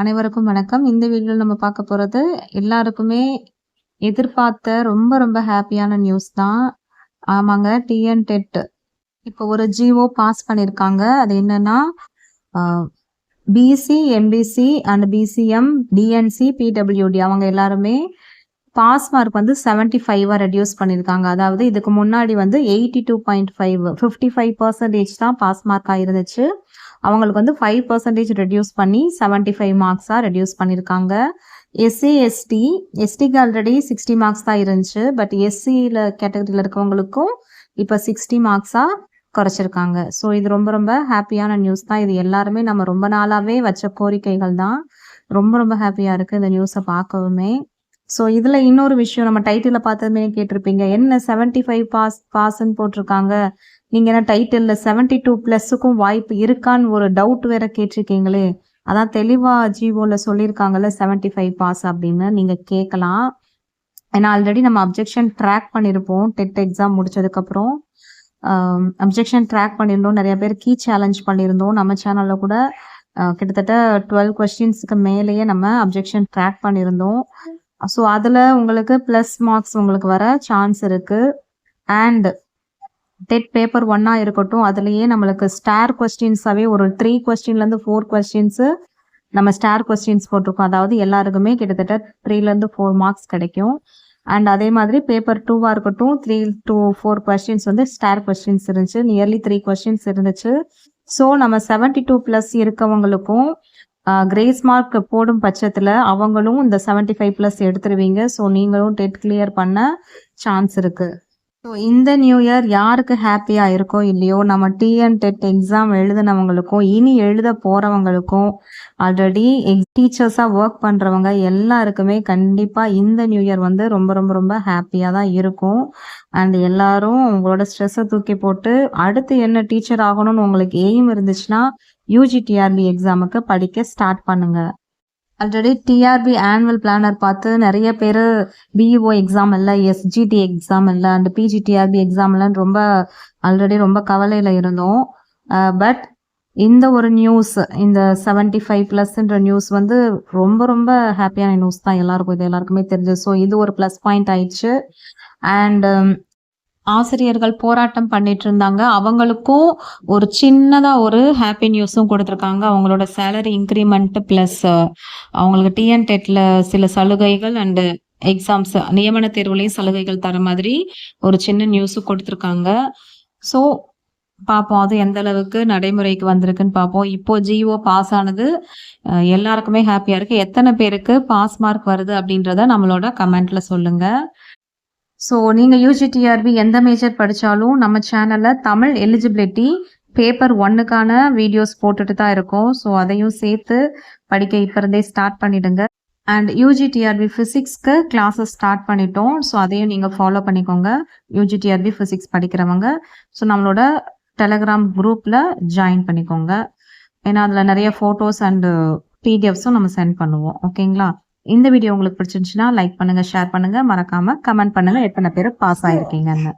அனைவருக்கும் வணக்கம். இந்த வீடியோவில் நம்ம பார்க்க போகிறது எல்லாருக்குமே எதிர்பார்த்த ரொம்ப ரொம்ப ஹாப்பியான நியூஸ் தான். ஆமாங்க டிஎன் டெட் இப்போ ஒரு ஜிஓ பாஸ் பண்ணியிருக்காங்க. அது என்னன்னா, BC, MBC and BCM, DNC, PWD அவங்க எல்லாருமே பாஸ் மார்க் வந்து 75ஆ ரெடியூஸ் பண்ணியிருக்காங்க. அதாவது இதுக்கு முன்னாடி வந்து 82.5 55% தான் பாஸ் மார்க் இருந்துச்சு. அவங்களுக்கு வந்து ஃபைவ் பர்சன்டேஜ் ரெடியூஸ் பண்ணி செவன்ட்டி ஃபைவ் மார்க்ஸாக ரெடியூஸ் பண்ணியிருக்காங்க. எஸ்சி, எஸ்டி எஸ்டிக்கு ஆல்ரெடி 60 மார்க்ஸ் தான் இருந்துச்சு. பட் எஸ்சியில் கேட்டகரியில் இருக்கவங்களுக்கும் இப்போ சிக்ஸ்டி மார்க்ஸாக குறைச்சிருக்காங்க. ஸோ இது ரொம்ப ரொம்ப ஹாப்பியான நியூஸ் தான். இது எல்லாருமே நம்ம ரொம்ப நாளாகவே வச்ச கோரிக்கைகள் தான். ரொம்ப ரொம்ப ஹாப்பியாக இருக்குது இந்த நியூஸை பார்க்கவுமே. ஸோ இதில் இன்னொரு விஷயம் நம்ம டைட்டிலில் பார்த்ததுமே கேட்டிருப்பீங்க. என்ன 75 பாஸ் பாஸ்ன்னு போட்டிருக்காங்க. நீங்கள் என்ன டைட்டில்ல 72 பிளஸ்ஸுக்கும் வாய்ப்பு இருக்கான்னு ஒரு டவுட் வேற கேட்டிருக்கீங்களே. அதான் தெளிவாக ஜிஓவில் சொல்லியிருக்காங்கல்ல 75 பாஸ் அப்படின்னு நீங்கள் கேட்கலாம். ஏன்னா ஆல்ரெடி நம்ம அப்ஜெக்ஷன் ட்ராக் பண்ணியிருப்போம். டெட் எக்ஸாம் முடிச்சதுக்கப்புறம். அப்ஜெக்ஷன் ட்ராக் பண்ணியிருந்தோம். நிறைய பேர் கீ சேலஞ்ச் பண்ணியிருந்தோம். நம்ம சேனலில் கூட கிட்டத்தட்ட டுவெல் கொஸ்டின்ஸுக்கு மேலேயே நம்ம அப்ஜெக்ஷன் ட்ராக் பண்ணியிருந்தோம். ஸோ அதில் உங்களுக்கு ப்ளஸ் மார்க்ஸ் உங்களுக்கு வர சான்ஸ் இருக்குது அண்ட் டெட் பேப்பர் ஒன்னாக இருக்கட்டும், அதுலேயே நம்மளுக்கு ஸ்டார் கொஸ்டின்ஸாகவே ஒரு த்ரீ கொஸ்டின்லேருந்து ஃபோர் கொஸ்டின்ஸு நம்ம ஸ்டார் கொஸ்டின்ஸ் போட்டிருக்கோம். அதாவது எல்லாருக்குமே கிட்டத்தட்ட 3லேருந்து 4 மார்க்ஸ் கிடைக்கும். அண்ட் அதே மாதிரி பேப்பர் டூவாக இருக்கட்டும் த்ரீ டூ ஃபோர் கொஸ்டின்ஸ் வந்து ஸ்டார் கொஸ்டின்ஸ் இருந்துச்சு. நியர்லி த்ரீ கொஸ்டின்ஸ் இருந்துச்சு. ஸோ நம்ம செவன்ட்டி டூ ப்ளஸ் இருக்கவங்களுக்கும் கிரேஸ் மார்க் போடும் பட்சத்தில் அவங்களும் இந்த செவன்ட்டி ஃபைவ் ப்ளஸ் எடுத்துருவீங்க. ஸோ நீங்களும் டெட் கிளியர் பண்ண சான்ஸ் இருக்குது ஸோ இந்த நியூ இயர் யாருக்கு ஹாப்பியாக இருக்கோ இல்லையோ, நம்ம டிஎன் டெட் எக்ஸாம் எழுதினவங்களுக்கும், இனி எழுத போகிறவங்களுக்கும் ஆல்ரெடி டீச்சர்ஸாக ஒர்க் பண்ணுறவங்க எல்லாருக்குமே கண்டிப்பாக இந்த நியூ இயர் வந்து ரொம்ப ரொம்ப ரொம்ப ஹாப்பியாக தான் இருக்கும். அண்ட் எல்லாரும் உங்களோட ஸ்ட்ரெஸ்ஸை தூக்கி போட்டு அடுத்து என்ன டீச்சர் ஆகணும்னு உங்களுக்கு எய்ம் இருந்துச்சுன்னா, யூஜிடிஆர்பி எக்ஸாமுக்கு படிக்க ஸ்டார்ட் பண்ணுங்கள் ஆல்ரெடி டிஆர்பி ஆனுவல் பிளானர் பார்த்து நிறைய பேர் பிஇஓ எக்ஸாம் இல்லை எஸ்ஜிடி எக்ஸாம் இல்லை அண்ட் பிஜிடிஆர்பி எக்ஸாம் இல்லைன்னு ரொம்ப ஆல்ரெடி ரொம்ப கவலையில் இருந்தோம். Uh, பட் இந்த ஒரு நியூஸ் இந்த செவன்டி ஃபைவ் ப்ளஸ்ன்ற நியூஸ் வந்து ரொம்ப ரொம்ப ஹாப்பியான நியூஸ் தான் எல்லாருக்கும். இது எல்லாருக்குமே தெரிஞ்சது. ஸோ இது ஒரு ப்ளஸ் பாயிண்ட் ஆயிடுச்சு. அண்ட் ஆசிரியர்கள் போராட்டம் பண்ணிட்டு இருந்தாங்க. அவங்களுக்கும் ஒரு சின்னதாக ஒரு ஹாப்பி நியூஸும் கொடுத்துருக்காங்க அவங்களோட சேலரி இன்க்ரிமெண்ட்டு ப்ளஸ் அவங்களுக்கு டிஎன் சில சலுகைகள் அண்டு எக்ஸாம்ஸ் நியமன தேர்வுலையும் சலுகைகள் தர மாதிரி ஒரு சின்ன நியூஸும் கொடுத்துருக்காங்க ஸோ பார்ப்போம். அது எந்த அளவுக்கு நடைமுறைக்கு வந்திருக்குன்னு பார்ப்போம். இப்போ ஜிஓ பாஸ் ஆனது எல்லாருக்குமே ஹாப்பியாக இருக்குது எத்தனை பேருக்கு பாஸ் மார்க் வருது அப்படின்றத நம்மளோட கமெண்ட்ல சொல்லுங்கள் ஸோ நீங்கள் யூஜிடிஆர்பி எந்த மேஜர் படித்தாலும் நம்ம சேனலில் தமிழ் எலிஜிபிலிட்டி பேப்பர் ஒன்னுக்கான வீடியோஸ் போட்டுட்டு தான் இருக்கோம். ஸோ அதையும் சேர்த்து படிக்க இப்போ இருந்தே ஸ்டார்ட் பண்ணிடுங்க. அண்ட் யூஜிடிஆர்பி ஃபிசிக்ஸ்க்கு கிளாஸஸ் ஸ்டார்ட் பண்ணிட்டோம். ஸோ அதையும் நீங்கள் ஃபாலோ பண்ணிக்கோங்க. யூஜிடிஆர்பி ஃபிசிக்ஸ் படிக்கிறவங்க. ஸோ நம்மளோட டெலகிராம் குரூப்பில் ஜாயின் பண்ணிக்கோங்க. ஏன்னா அதில் நிறைய ஃபோட்டோஸ் அண்ட் பிடிஎஃப்ஸும் நம்ம சென்ட் பண்ணுவோம். ஓகேங்களா? இந்த வீடியோ உங்களுக்கு பிடிச்சிருந்துச்சுன்னா லைக் பண்ணுங்க, ஷேர் பண்ணுங்க. மறக்காம கமெண்ட் பண்ணுங்க எத்தனை பேரு பாஸ் ஆகிருக்கீங்கன்னு